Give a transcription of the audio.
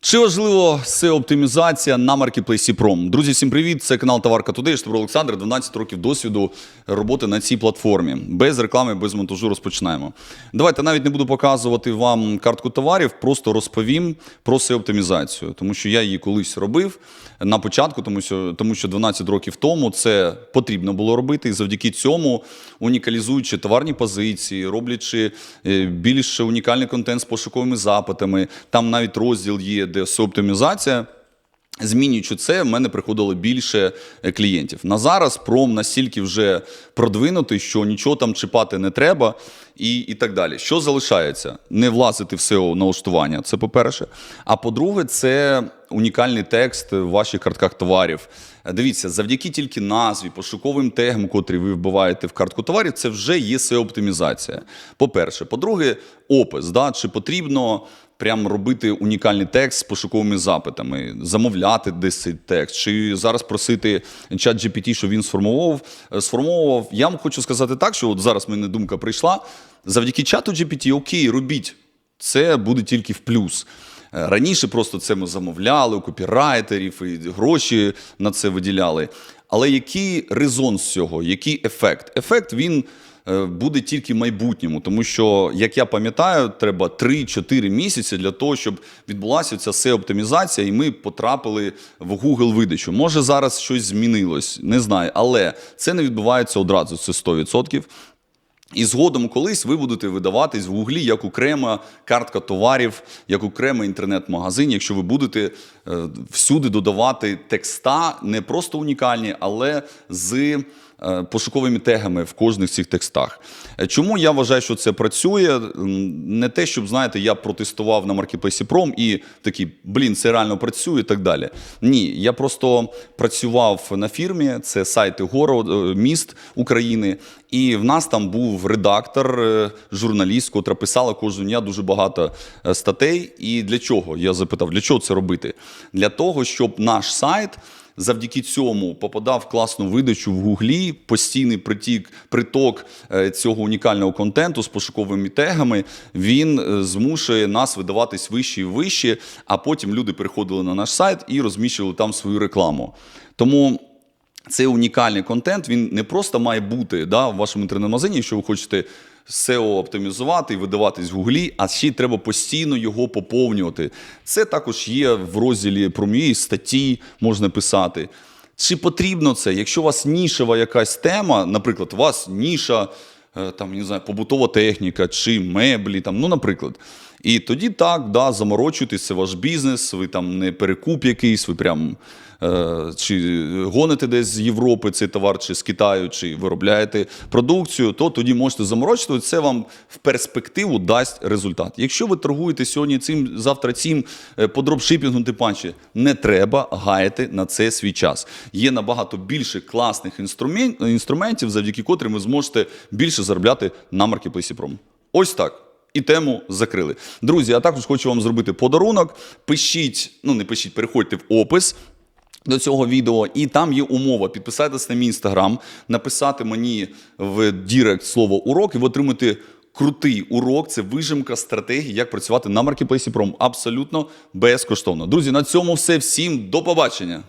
Чи важливо SEO-оптимізація на маркетплейсі Пром? Друзі, всім привіт! Це канал Товарка Today, Штабро Олександр, 12 років досвіду роботи на цій платформі. Без реклами, без монтажу розпочинаємо. Давайте навіть не буду показувати вам картку товарів, просто розповім про SEO-оптимізацію, тому що я її колись робив на початку, тому що, тому що 12 років тому це потрібно було робити, і завдяки цьому, унікалізуючи товарні позиції, роблячи е, більш унікальний контент з пошуковими запитами, там навіть розділ є, де SEO-оптимізація. Змінюючи це, в мене приходило більше е, клієнтів. На зараз пром настільки вже продвинутий, що нічого там чіпати не треба, і, і так далі. Що залишається? Не влазити в SEO налаштування, це по-перше. А по-друге, це унікальний текст в ваших картках товарів. Е, Дивіться, завдяки тільки назві, пошуковим тегам, котрі ви вбиваєте в картку товарів, це вже є SEO-оптимізація. По-перше, по-друге, опис. Да? Чи потрібно прям робити унікальний текст з пошуковими запитами, замовляти десь цей текст, чи зараз просити чат GPT, щоб він сформував. е, сформовував. Я вам хочу сказати так, що от зараз мене думка прийшла. Завдяки чату GPT, окей, робіть. Це буде тільки в плюс. Е, Раніше просто це ми замовляли у копірайтерів і гроші на це виділяли. Але який резон з цього, який ефект? Ефект він е, буде тільки в майбутньому, тому що, як я пам'ятаю, треба 3-4 місяці для того, щоб відбулася ця SEO-оптимізація, і ми потрапили в Google видачу. Може зараз щось змінилось, не знаю, але це не відбувається одразу. Це 100%. І згодом колись ви будете видаватись в Гуглі як окрема картка товарів, як окремий інтернет-магазин, якщо ви будете е, всюди додавати текста, не просто унікальні, але з пошуковими тегами в кожних цих текстах. Е, Чому я вважаю, що це працює? Не те, щоб знаєте, я протестував на маркетплейсі Пром і такий, блін, це реально працює і так далі. Ні, я просто працював на фірмі, це сайти город, е, міст України. І в нас там був редактор, е, журналіст, котра писала кожного дня дуже багато е, статей. І для чого? Я запитав, для чого це робити? Для того, щоб наш сайт завдяки цьому попадав класну видачу в Гуглі, постійний притік, приток е, цього унікального контенту з пошуковими тегами. Він е, змушує нас видаватись вище і вище, а потім люди переходили на наш сайт і розміщували там свою рекламу. Тому. Це унікальний контент. Він не просто має бути да, в вашому інтернет-магазині, якщо ви хочете SEO оптимізувати і видаватись в Гуглі, а ще й треба постійно його поповнювати. Це також є в розділі про мої статті, можна писати. Чи потрібно це? Якщо у вас нішева якась тема, наприклад, у вас ніша, е, там, не знаю, побутова техніка чи меблі, там, ну, наприклад. І тоді так, да, заморочуйтесь, це ваш бізнес, ви там не перекуп якийсь, ви прям е, чи гоните десь з Європи цей товар, чи з Китаю, чи виробляєте продукцію, то тоді можете заморочувати, це вам в перспективу дасть результат. Якщо ви торгуєте сьогодні цим, завтра цим е, по дропшипінгу, тим паче, не треба гаяти на це свій час. Є набагато більше класних інструмен- інструментів, завдяки котрим ви зможете більше заробляти на маркетплейсі Пром. Ось так. І тему закрили. Друзі, а також хочу вам зробити подарунок. Пишіть, ну не пишіть, переходьте в опис. До цього відео, і там є умова. Підписатись на мій інстаграм, написати мені в Дірект слово урок, і ви отримаєте крутий урок. Це вижимка стратегії, як працювати на маркетплейсі Пром. Абсолютно безкоштовно. Друзі, на цьому все. Всім до побачення.